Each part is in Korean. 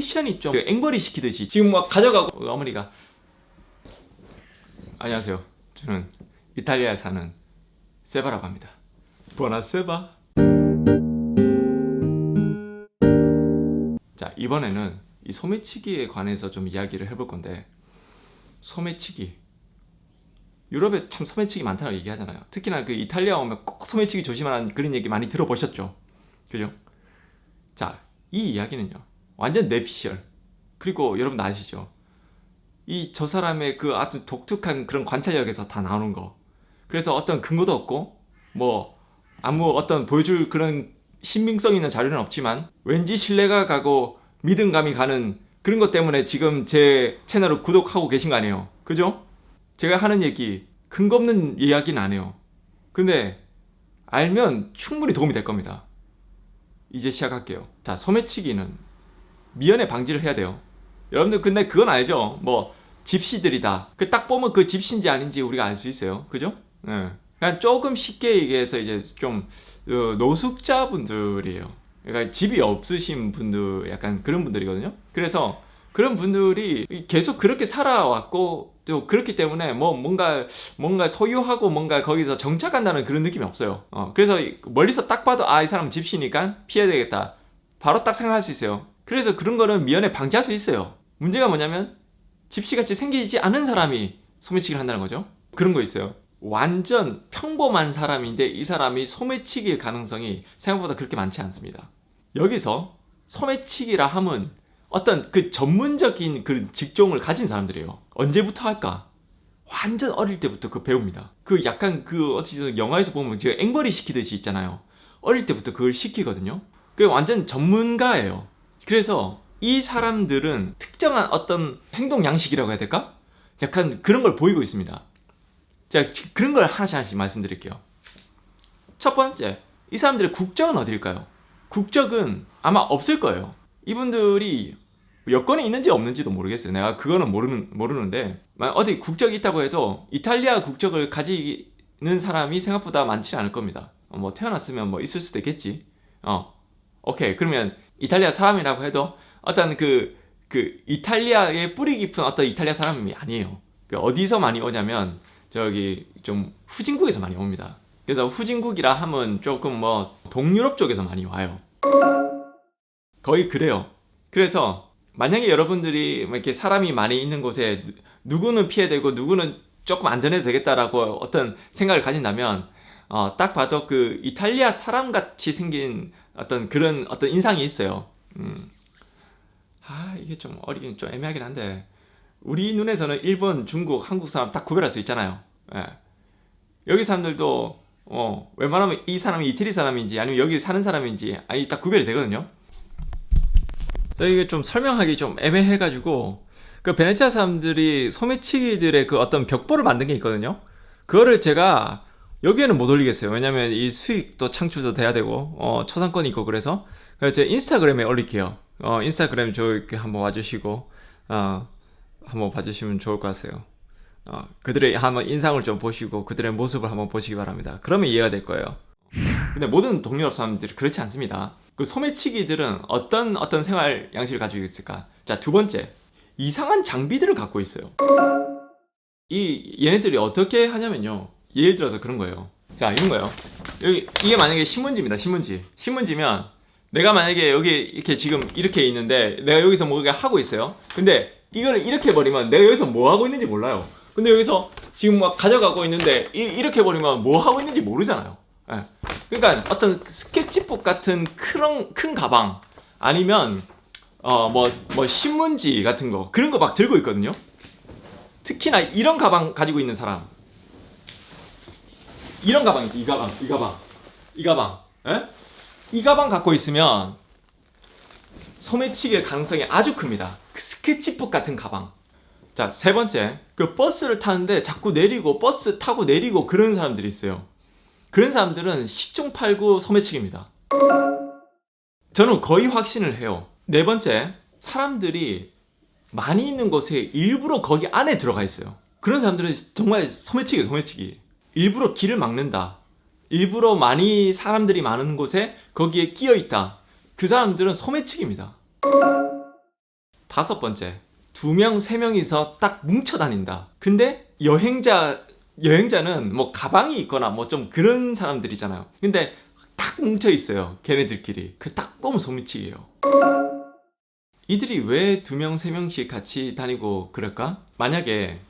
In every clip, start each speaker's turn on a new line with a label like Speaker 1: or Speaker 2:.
Speaker 1: 패션이 좀 앵벌이 시키듯이 지금 막 가져가고 어머니가 안녕하세요. 저는 이탈리아에 사는 세바라고 합니다. 부어나 세바. 자 이번에는 이 소매치기에 관해서 좀 이야기를 해볼 건데 소매치기 유럽에 참 소매치기 많다고 얘기하잖아요. 특히나 그 이탈리아 오면 꼭 소매치기 조심하라는 그런 얘기 많이 들어보셨죠? 그죠? 자, 이 이야기는요. 완전 내피셜. 그리고 여러분 아시죠? 이 저 사람의 그 아주 독특한 그런 관찰력에서 다 나오는 거. 그래서 어떤 근거도 없고 뭐 아무 어떤 보여줄 그런 신빙성 있는 자료는 없지만 왠지 신뢰가 가고 믿음감이 가는 그런 것 때문에 지금 제 채널을 구독하고 계신 거 아니에요. 그죠? 제가 하는 얘기 근거 없는 이야기는 안 해요. 근데 알면 충분히 도움이 될 겁니다. 이제 시작할게요. 자, 소매치기는 미연에 방지를 해야 돼요. 여러분들 근데 그건 알죠? 뭐 집시들이다. 그 딱 보면 그 집시인지 아닌지 우리가 알 수 있어요. 그죠? 예. 그냥 조금 쉽게 얘기해서 이제 좀 어, 노숙자분들이에요. 그러니까 집이 없으신 분들 약간 그런 분들이거든요. 그래서 그런 분들이 계속 그렇게 살아왔고 또 그렇기 때문에 뭐 뭔가 뭔가 소유하고 뭔가 거기서 정착한다는 그런 느낌이 없어요. 어, 그래서 멀리서 딱 봐도 아 이 사람 집시니까 피해야 되겠다. 바로 딱 생각할 수 있어요. 그래서 그런 거는 미연에 방지할 수 있어요. 문제가 뭐냐면 집시같이 생기지 않은 사람이 소매치기를 한다는 거죠. 그런 거 있어요. 완전 평범한 사람인데 이 사람이 소매치기일 가능성이 생각보다 그렇게 많지 않습니다. 여기서 소매치기라 함은 어떤 그 전문적인 그 직종을 가진 사람들이에요. 언제부터 할까? 완전 어릴 때부터 그 배웁니다. 그 약간 그 어떻게 영화에서 보면 그 앵벌이 시키듯이 있잖아요. 어릴 때부터 그걸 시키거든요. 그 완전 전문가예요. 그래서 이 사람들은 특정한 어떤 행동 양식이라고 해야 될까? 약간 그런 걸 보이고 있습니다. 자, 지- 그런 걸 하나씩 하나씩 말씀드릴게요. 첫 번째, 이 사람들의 국적은 어딜까요? 국적은 아마 없을 거예요. 이분들이 여권이 있는지 없는지도 모르겠어요. 내가 그거는 모르는, 모르는데, 만약 어디 국적이 있다고 해도 이탈리아 국적을 가지는 사람이 생각보다 많지 않을 겁니다. 어, 뭐 태어났으면 뭐 있을 수도 있겠지. 어, 오케이. 그러면 이탈리아 사람이라고 해도 어떤 그, 그 이탈리아의 뿌리 깊은 어떤 이탈리아 사람이 아니에요. 그 어디서 많이 오냐면 저기 좀 후진국에서 많이 옵니다. 그래서 후진국이라 하면 조금 뭐 동유럽 쪽에서 많이 와요. 거의 그래요. 그래서 만약에 여러분들이 뭐 이렇게 사람이 많이 있는 곳에 누- 누구는 피해되고 누구는 조금 안전해도 되겠다라고 어떤 생각을 가진다면 어, 딱 봐도 그 이탈리아 사람 같이 생긴 어떤 그런 어떤 인상이 있어요. 음. 아 이게 좀 어리긴 좀 애매하긴 한데 우리 눈에서는 일본, 중국, 한국 사람 딱 구별할 수 있잖아요. 예. 여기 사람들도 어, 웬만하면 이 사람이 이태리 사람인지 아니면 여기 사는 사람인지 아니 딱 구별이 되거든요. 저 이게 좀 설명하기 좀 애매해가지고 그 베네치아 사람들이 소매치기들의 그 어떤 벽보를 만든 게 있거든요. 그거를 제가 여기에는 못 올리겠어요. 왜냐면 이 수익도 창출도 돼야 되고 어, 초상권이 있고 그래서 그래서 제 인스타그램에 올릴게요. 어, 인스타그램 저 이렇게 한번 와주시고 어, 한번 봐주시면 좋을 것 같아요. 어, 그들의 한번 인상을 좀 보시고 그들의 모습을 한번 보시기 바랍니다. 그러면 이해가 될 거예요. 근데 모든 동유럽 사람들이 그렇지 않습니다. 그 소매치기들은 어떤 어떤 생활 양식을 가지고 있을까? 자, 두 번째. 이상한 장비들을 갖고 있어요. 이 얘네들이 어떻게 하냐면요. 예를 들어서 그런 거예요. 자, 이런 거예요. 여기 이게 만약에 신문지입니다. 신문지. 신문지면 내가 만약에 여기 이렇게 지금 이렇게 있는데 내가 여기서 뭔가 하고 있어요. 근데 이거를 이렇게 버리면 내가 여기서 뭐 하고 있는지 몰라요. 근데 여기서 지금 막 가져가고 있는데 이, 이렇게 버리면 뭐 하고 있는지 모르잖아요. 예. 그러니까 어떤 스케치북 같은 큰, 큰 가방 아니면 어뭐뭐 신문지 같은 거 그런 거 막 들고 있거든요. 특히나 이런 가방 가지고 있는 사람 이런 가방 있지 이 가방 이 가방 이 가방 예? 이 가방 갖고 있으면 소매치기의 가능성이 아주 큽니다. 그 스케치북 같은 가방. 자, 세 번째. 그 버스를 타는데 자꾸 내리고 버스 타고 내리고 그런 사람들이 있어요. 그런 사람들은 10중 8구 소매치기입니다. 저는 거의 확신을 해요. 네 번째. 사람들이 많이 있는 곳에 일부러 거기 안에 들어가 있어요. 그런 사람들은 정말 소매치기, 소매치기. 일부러 길을 막는다. 일부러 많이 사람들이 많은 곳에 거기에 끼어 있다. 그 사람들은 소매치기입니다. 다섯 번째, 두 명, 세 명이서 딱 뭉쳐 다닌다. 근데 여행자, 여행자는 뭐 가방이 있거나 뭐 좀 그런 사람들이잖아요. 근데 딱 뭉쳐 있어요. 걔네들끼리. 그 딱 보면 소미치기예요. 이들이 왜 두 명, 세 명씩 같이 다니고 그럴까? 만약에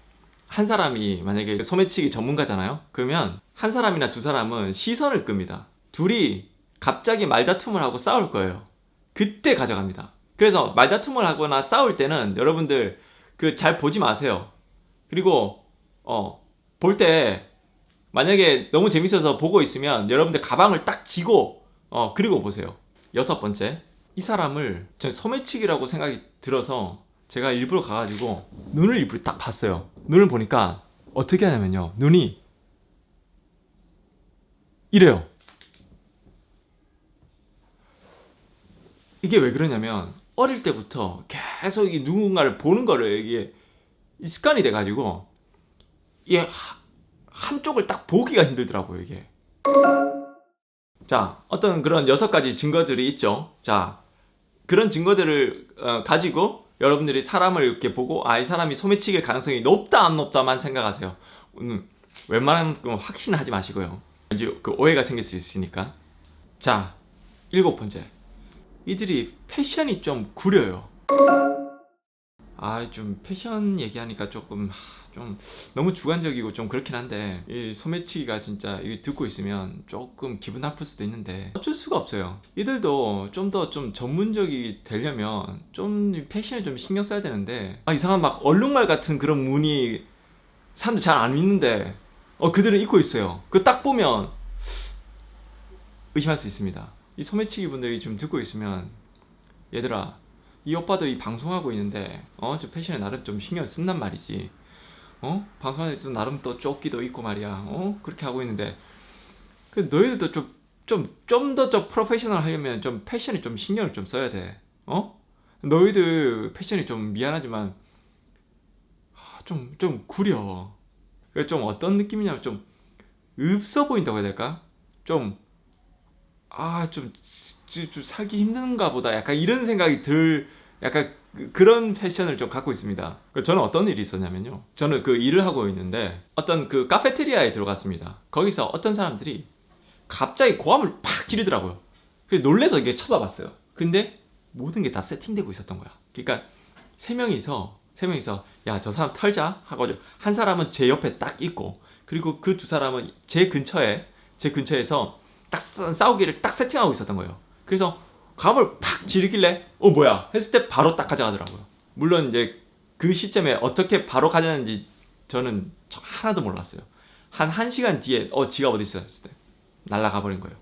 Speaker 1: 한 사람이 만약에 소매치기 전문가잖아요? 그러면 한 사람이나 두 사람은 시선을 끕니다. 둘이 갑자기 말다툼을 하고 싸울 거예요. 그때 가져갑니다. 그래서 말다툼을 하거나 싸울 때는 여러분들 그 잘 보지 마세요. 그리고 어, 볼 때 만약에 너무 재밌어서 보고 있으면 여러분들 가방을 딱 쥐고 어, 그리고 보세요. 여섯 번째. 이 사람을 저 소매치기라고 생각이 들어서 제가 일부러 가가지고 눈을 일부러 딱 봤어요. 눈을 보니까 어떻게 하냐면요. 눈이 이래요. 이게 왜 그러냐면 어릴 때부터 계속 이 누군가를 보는 거를 이게 이 습관이 돼가지고 이게 하- 한쪽을 딱 보기가 힘들더라고요 이게. 자 어떤 그런 여섯 가지 증거들이 있죠. 자 그런 증거들을 어, 가지고 여러분들이 사람을 이렇게 보고 아 이 사람이 소매치기일 가능성이 높다 안 높다만 생각하세요. 음, 웬만하면 그 확신을 하지 마시고요. 이제 그 오해가 생길 수 있으니까. 자 일곱 번째. 이들이 패션이 좀 구려요. 아, 좀 패션 얘기하니까 조금 하, 좀 너무 주관적이고 좀 그렇긴 한데 이 소매치기가 진짜 이게 듣고 있으면 조금 기분 나쁠 수도 있는데 어쩔 수가 없어요. 이들도 좀 더좀 전문적이 되려면 좀이 패션에 좀 신경 써야 되는데 아 이상한 막 얼룩말 같은 그런 무늬 사람들 잘안 입는데 어 그들은 입고 있어요. 그 딱 보면 의심할 수 있습니다. 이 소매치기 분들이 좀 듣고 있으면 얘들아 이 오빠도 이 방송하고 있는데 어저 패션에 나름 좀 신경 쓴단 말이지. 어? 때또 나름 또 조끼도 있고 말이야. 어? 그렇게 하고 있는데. 그 너희들도 좀 좀 좀더좀 프로페셔널 하려면 좀 패션에 좀 신경을 좀 써야 돼어? 너희들 패션이 좀 미안하지만 좀좀 구려. 그좀 어떤 느낌이냐면 좀 없어 보인다고 해야 될까? 좀 아, 좀, 살기 힘든가 보다. 약간 이런 생각이 들, 약간 그- 그런 패션을 좀 갖고 있습니다. 그 저는 어떤 일이 있었냐면요. 저는 그 일을 하고 있는데 어떤 그 카페테리아에 들어갔습니다. 거기서 어떤 사람들이 갑자기 고함을 팍 지르더라고요. 그래서 놀래서 이게 쳐다봤어요. 근데 모든 게 다 세팅되고 있었던 거야. 그러니까 세 명이서 세 명이서 야 저 사람 털자 하고 한 사람은 제 옆에 딱 있고 그리고 그 두 사람은 제 근처에 제 근처에서 딱 싸- 싸우기를 딱 세팅하고 있었던 거예요. 그래서 감을 팍 지르길래 어 뭐야 했을 때 바로 딱 가져가더라고요. 물론 이제 그 시점에 어떻게 바로 가져갔는지 저는 저- 하나도 몰랐어요. 한 1시간 뒤에 어 지가 어디 있어 했을 때 날라가 버린 거예요.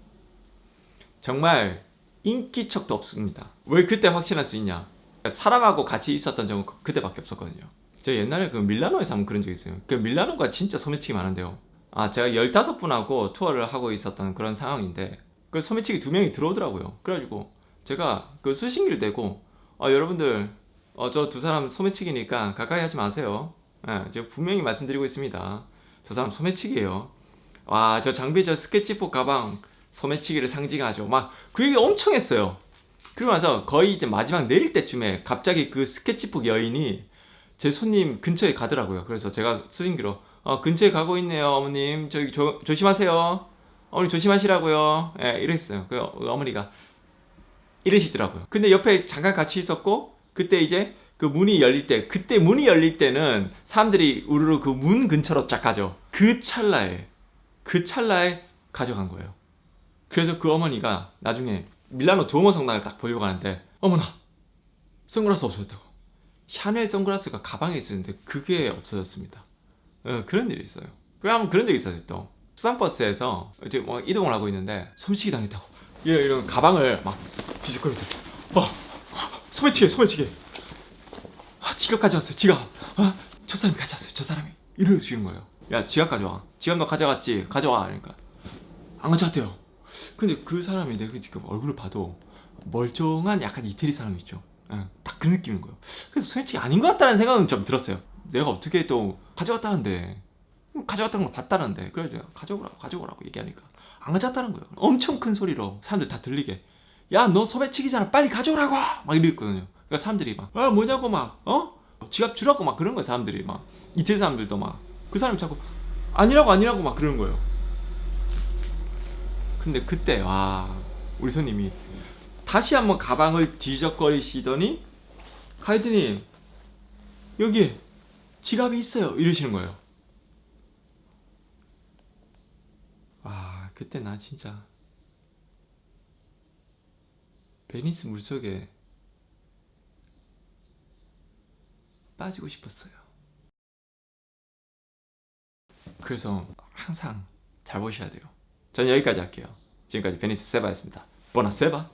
Speaker 1: 정말 인기척도 없습니다. 왜 그때 확신할 수 있냐? 사람하고 같이 있었던 적은 그- 그때밖에 없었거든요. 저 옛날에 그 밀라노에서 한번 그런 적 있어요. 그 밀라노가 진짜 소매치기 많은데요. 아, 제가 15분하고 투어를 하고 있었던 그런 상황인데, 그 소매치기 두 명이 들어오더라고요. 그래가지고, 제가 그 수신기를 대고, 아, 여러분들, 어, 저 두 사람 소매치기니까 가까이 하지 마세요. 예, 제가 분명히 말씀드리고 있습니다. 저 사람 소매치기예요. 와, 저 장비 저 스케치북 가방 소매치기를 상징하죠. 막 그 얘기 엄청 했어요. 그러고 나서 거의 이제 마지막 내릴 때쯤에 갑자기 그 스케치북 여인이 제 손님 근처에 가더라고요. 그래서 제가 수신기로 어, 근처에 가고 있네요, 어머님. 저기 조, 조심하세요. 어머니 조심하시라고요. 예, 이랬어요. 그 어- 어머니가 이러시더라고요. 근데 옆에 잠깐 같이 있었고 그때 이제 그 문이 열릴 때 그때 문이 열릴 때는 사람들이 우르르 그 문 근처로 쫙 가죠. 그 찰나에 그 찰나에 가져간 거예요. 그래서 그 어머니가 나중에 밀라노 두오모 성당을 딱 보려고 하는데 어머나 선글라스 없어졌다고 샤넬 선글라스가 가방에 있었는데 그게 없어졌습니다 어, 그런 일이 있어요. 그리고 한번 그런 적이 있었어요 또. 수상버스에서 이제 뭐 이동을 하고 있는데 솜씨기 당했다고. 이런, 이런 가방을 막 뒤적거리다 어, 소매치기 소매치기 아, 지갑 가져왔어요 지갑. 아, 저 사람이 가져왔어요 저 사람이. 이러시는 거예요. 야 지갑 가져와. 지갑 너 가져갔지? 가져와. 그러니까. 안 가져왔대요. 근데 그 사람이 내가 지금 얼굴을 봐도 멀쩡한 약간 이태리 사람 있죠. 예, 딱그 느낌인 거예요. 그래서 솔직히 아닌 것 같다는 생각은 좀 들었어요. 내가 어떻게 또 가져왔다는데 가져왔다는 걸 봤다는데 그래서 가져오라고 가져오라고 얘기하니까 안 가져왔다는 거예요. 엄청 큰 소리로 사람들 다 들리게 야 너 소매치기잖아 빨리 가져오라고 막 이랬거든요. 그러니까 사람들이 막, 아, 뭐냐고 막, 어? 지갑 주라고 막 그런 거야, 사람들이 막. 이태 사람들도 막. 그 사람이 자꾸, 아니라고, 아니라고 막 그러는 거예요. 근데 그때, 와, 우리 손님이 다시 한번 가방을 뒤적거리시더니, 가이드님, 여기 지갑이 있어요. 이러시는 거예요. 와, 그때 나 진짜 베니스 물속에 빠지고 싶었어요. 그래서 항상 잘 보셔야 돼요. 전 여기까지 할게요. 지금까지 베니스 세바였습니다. 보나 세바.